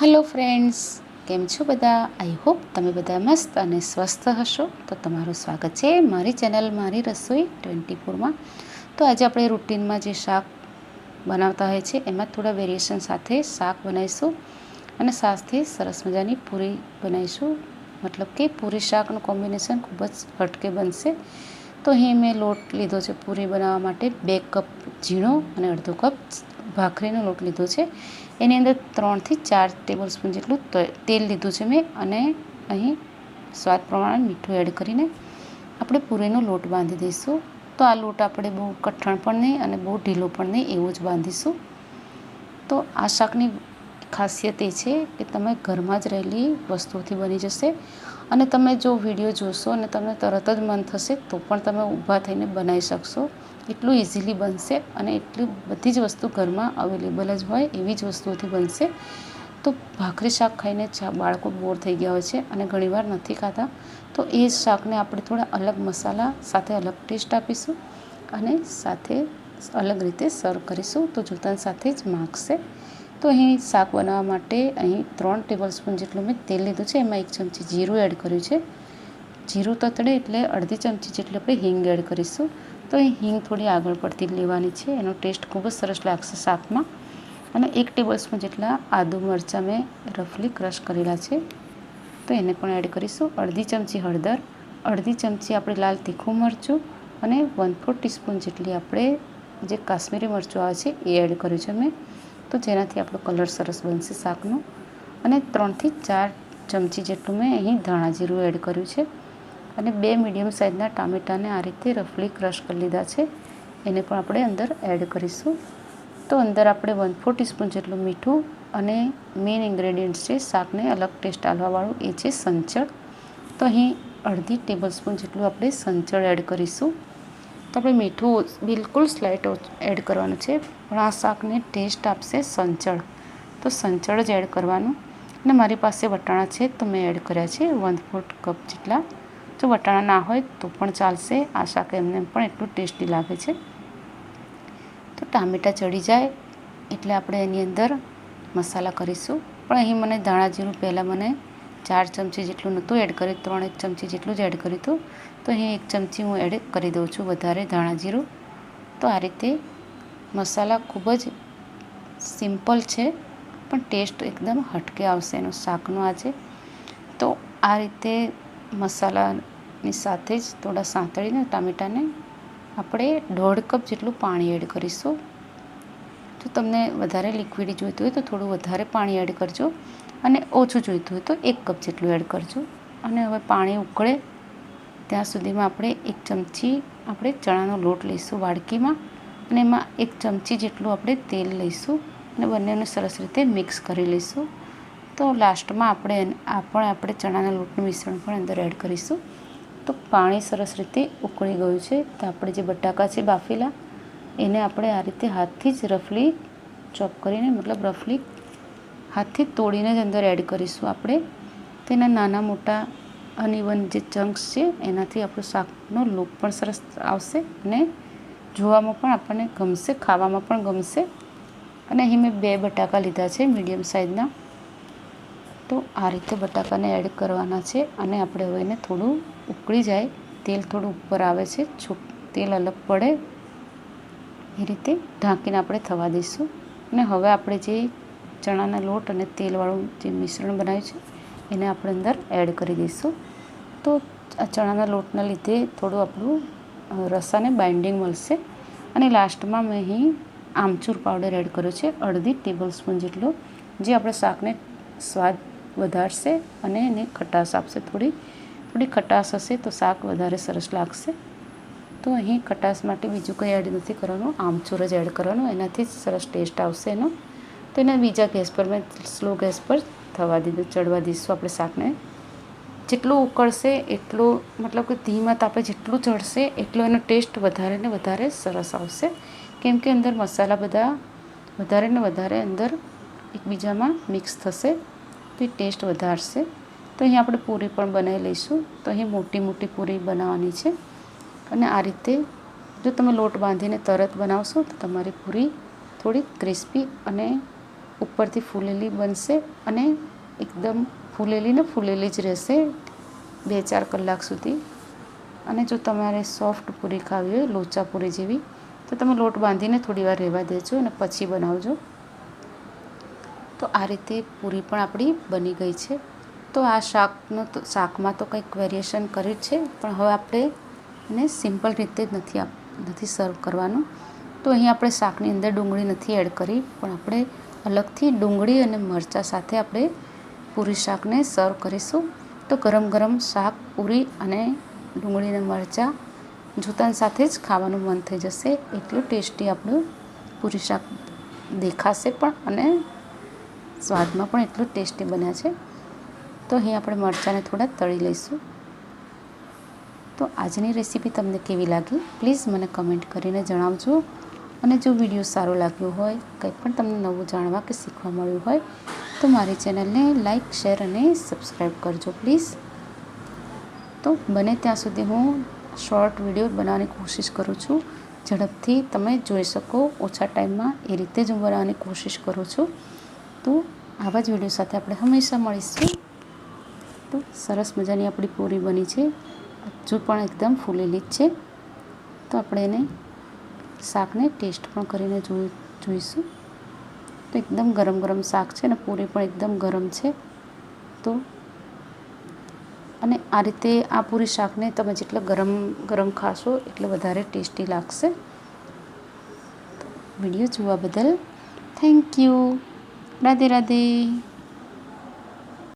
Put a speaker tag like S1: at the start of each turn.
S1: Hello friends કેમ છો બધા? આઈ હોપ તમે બધા મસ્ત અને સ્વસ્થ હશો. તો તમારું સ્વાગત છે મારી ચેનલ મારી રસોઈ ટ્વેન્ટી ફોરમાં. તો આજે આપણે રૂટીનમાં જે શાક બનાવતા હોય છે, એમાં થોડા વેરિએશન સાથે શાક બનાવીશું અને સાથે સરસ મજાની પૂરી બનાવીશું. મતલબ કે પૂરી શાકનું કોમ્બિનેશન ખૂબ જ હટકે બનશે. તો અહીં મેં લોટ લીધો છે પૂરી બનાવવા માટે બે કપ ઝીણો અને અડધો કપ ભાખરીનો લોટ લીધો છે. એની અંદર ત્રણથી ચાર ટેબલ સ્પૂન જેટલું તેલ લીધું છે મેં અને અહીં સ્વાદ પ્રમાણે મીઠું એડ કરીને આપણે પૂરીનો લોટ બાંધી દઈશું. તો આ લોટ આપણે બહુ કઠણ પણ નહીં અને બહુ ઢીલો પણ નહીં એવું જ બાંધીશું. તો આ શાકની ખાસિયત એ છે કે તમે ઘરમાં જ રહેલી વસ્તુઓથી બની જશે. અને તમે જો વીડિયો જોશો અને તમને તરત જ મન થશે, તો પણ તમે ઊભા થઈને બનાવી શકશો. એટલું ઇઝીલી બનશે અને એટલી બધી જ વસ્તુ ઘરમાં અવેલેબલ જ હોય એવી જ વસ્તુઓથી બનશે. તો ભાખરી શાક ખાઈને બાળકો બોર થઈ ગયા હોય છે અને ઘણીવાર નથી ખાતા, તો એ શાકને આપણે થોડા અલગ મસાલા સાથે અલગ ટેસ્ટ આપીશું અને સાથે અલગ રીતે સર્વ કરીશું. તો જોતાની સાથે જ માગશે. તો અહીં શાક બનાવવા માટે અહીં ત્રણ ટેબલ સ્પૂન જેટલું મેં તેલ લીધું છે. એમાં એક ચમચી જીરું એડ કર્યું છે. જીરું તતડે એટલે અડધી ચમચી જેટલી આપણે હિંગ એડ કરીશું. તો અહીં હિંગ થોડી આગળ પડતી લેવાની છે. એનો ટેસ્ટ ખૂબ જ સરસ લાગશે શાકમાં. અને એક ટેબલ સ્પૂન જેટલા આદુ મરચાં મેં રફલી ક્રશ કરેલા છે. તો એને પણ એડ કરીશું. અડધી ચમચી હળદર, અડધી ચમચી આપણે લાલ તીખું મરચું અને વન ફોર ટીસ્પૂન જેટલી આપણે જે કાશ્મીરી મરચું આવે છે એ એડ કર્યું છે મેં. તો જેનાથી આપણો કલર સરસ બનશે શાકનો. અને ત્રણથી ચાર ચમચી જેટલું મેં અહીં ધાણા જીરું એડ કર્યું છે. અને બે મીડિયમ સાઇઝના ટામેટાને આ રીતે રફલી ક્રશ કરી લીધા છે. એને પણ આપણે અંદર એડ કરીશું. તો અંદર આપણે વન ફોર ટીસ્પૂન જેટલું મીઠું અને મેઇન ઇન્ગ્રેડિયન્ટ્સ છે શાકને અલગ ટેસ્ટ આવવાવાળું એ છે સંચળ. તો અહીં અડધી ટેબલ સ્પૂન જેટલું આપણે સંચળ એડ કરીશું. તો આપણે મીઠું બિલકુલ સ્લાઇટ એડ કરવાનું છે. પણ આ શાકને ટેસ્ટ આપશે સંચળ. તો સંચળ જ એડ કરવાનું. અને મારી પાસે વટાણા છે, તો મેં એડ કર્યા છે વન ફોર્થ કપ જેટલા. જો વટાણા ના હોય તો પણ ચાલશે. આ શાક એમને પણ એટલું ટેસ્ટી લાગે છે. તો ટામેટાં ચડી જાય એટલે આપણે એની અંદર મસાલા કરીશું. પણ અહીં મને ધાણા જીરું પહેલાં મને ચાર ચમચી જેટલું નહોતું એડ કર્યું ત્રણ એક ચમચી જેટલું જ એડ કર્યું હતું. તો અહીં એક ચમચી હું એડ કરી દઉં છું વધારે ધાણા જીરું. તો આ રીતે મસાલા ખૂબ જ સિમ્પલ છે, પણ ટેસ્ટ એકદમ હટકે આવશે એનો શાકનો આજે. તો આ રીતે મસાલાની સાથે જ થોડા સાંતળીને, ટામેટાને આપણે દોઢ કપ જેટલું પાણી એડ કરીશું. જો તમને વધારે લિક્વિડ જોઈતું હોય તો થોડું વધારે પાણી એડ કરજો અને ઓછું જોઈતું હોય તો એક કપ જેટલું એડ કરજો. અને હવે પાણી ઉકળે, ત્યાં સુધીમાં આપણે એક ચમચી આપણે ચણાનો લોટ લઈશું વાડકીમાં અને એમાં એક ચમચી જેટલું આપણે તેલ લઈશું અને બંનેને સરસ રીતે મિક્સ કરી લઈશું. તો લાસ્ટમાં આપણે આ પણ આપણે ચણાના લોટનું મિશ્રણ પણ અંદર એડ કરીશું. તો પાણી સરસ રીતે ઉકળી ગયું છે. તો આપણે જે બટાકા છે બાફેલા એને આપણે આ રીતે હાથથી જ રફલી ચોપ કરીને, મતલબ રફલી હાથથી તોડીને જ અંદર એડ કરીશું આપણે. તેના નાના મોટા અનઇવન જે ચંક્સ છે, એનાથી આપણું શાકનો લુક પણ સરસ આવશે અને જોવામાં પણ આપણને ગમશે, ખાવામાં પણ ગમશે. અને અહીં મેં બે બટાકા લીધા છે મીડિયમ સાઇઝના તો આ રીતે બટાકાને એડ કરવાના છે અને આપણે હવે એને થોડું ઉકળી જાય. તેલ થોડું ઉપર આવે છે તેલ અલગ પડે. એ રીતે ઢાંકીને આપણે થવા દઈશું. અને હવે આપણે જે ચણાના લોટ અને તેલવાળું જે મિશ્રણ બનાવ્યું છે, એને આપણે અંદર એડ કરી દઈશું. તો આ ચણાના લોટના લીધે થોડું આપણું રસાને બાઇન્ડિંગ મળશે. અને લાસ્ટમાં મેં અહીં આમચૂર પાવડર એડ કર્યો છે, અડધી ટેબલ સ્પૂન જેટલો, જે આપણે શાકને સ્વાદ વધારશે અને એને ખટાશ આપશે. થોડી થોડી ખટાશ હશે તો શાક વધારે સરસ લાગશે. તો અહીં ખટાશ માટે બીજું કંઈ એડ નથી કરવાનું. આમચૂર જ એડ કરવાનું. એનાથી સરસ ટેસ્ટ આવશે એનો. તો એને બીજા ગેસ પર, મેં સ્લો ગેસ પર થવા દીધું, ચડવા દઈશું આપણે શાકને. જેટલું ઉકળશે, એટલું, મતલબ કે ધીમા તાપે જેટલું ચડશે, એટલો એનો ટેસ્ટ વધારે ને વધારે સરસ આવશે. કેમ કે અંદર મસાલા બધા વધારે ને વધારે અંદર એકબીજામાં મિક્સ થશે, તો એ ટેસ્ટ વધારશે. તો અહીં આપણે પૂરી પણ બનાવી લઈશું. તો અહીં મોટી મોટી પૂરી બનાવવાની છે. અને આ રીતે જો તમે લોટ બાંધીને તરત બનાવશો, તો તમારી પૂરી થોડી ક્રિસ્પી અને ઉપરથી ફૂલેલી બનશે અને એકદમ ફૂલેલી ને ફૂલેલી જ રહેશે બે ચાર કલાક સુધી. અને જો તમારે સોફ્ટ પૂરી ખાવી હોય, લોચા પૂરી જેવી, તો તમે લોટ બાંધીને થોડી વાર રહેવા દેજો અને પછી બનાવજો. તો આ રીતે પૂરી પણ આપણી બની ગઈ છે. તો આ શાકનો શાકમાં તો કંઈક વેરિએશન કર્યું છે, પણ હવે આપણે એને સિમ્પલ રીતે જ નથી નથી સર્વ કરવાનું. તો અહીં આપણે શાકની અંદર ડુંગળી નથી એડ કરી, પણ આપણે અલગથી ડુંગળી અને મરચાં સાથે આપણે પૂરી શાકને સર્વ કરીશું. તો ગરમ ગરમ શાક, પૂરી અને ડુંગળી અને મરચાં જોતાની સાથે જ ખાવાનું મન થઈ જશે. એટલું ટેસ્ટી આપણું પૂરી શાક દેખાશે પણ અને સ્વાદમાં પણ એટલું ટેસ્ટી બન્યા છે. તો અહીં આપણે મરચાંને થોડા તળી લઈશું. તો આજની રેસીપી તમને કેવી લાગી? પ્લીઝ મને કમેન્ટ કરીને જણાવજો. અને જો વીડિયો સારો લાગ્યો હોય, કંઈ પણ તમને નવું જાણવા કે શીખવા મળ્યું હોય, તો મારી ચેનલને લાઇક શેર અને સબસ્ક્રાઈબ કરજો પ્લીઝ તો બને ત્યાં સુધી હું શોર્ટ વીડિયો બનાવવાની કોશિશ કરું છું. ઝડપથી તમે જોઈ શકો ઓછા ટાઈમમાં એ રીતે જ હું બનાવવાની કોશિશ કરું છું. તો આવા જ વીડિયો સાથે આપણે હંમેશા મળીશું. તો સરસ મજાની આપણી પૂરી બની છે. હજુ પણ એકદમ ફૂલેલી જ છે, તો આપણે એને શાકને ટેસ્ટ પણ કરીને જોઈ, જોઈશું. તો એકદમ ગરમ ગરમ શાક છે અને પૂરી પણ એકદમ ગરમ છે. તો અને આ રીતે આ પૂરી શાકને તમે જેટલા ગરમ ગરમ ખાશો એટલે વધારે ટેસ્ટી લાગશે. વીડિયો જોવા બદલ થેન્ક યુ રાધે રાધે.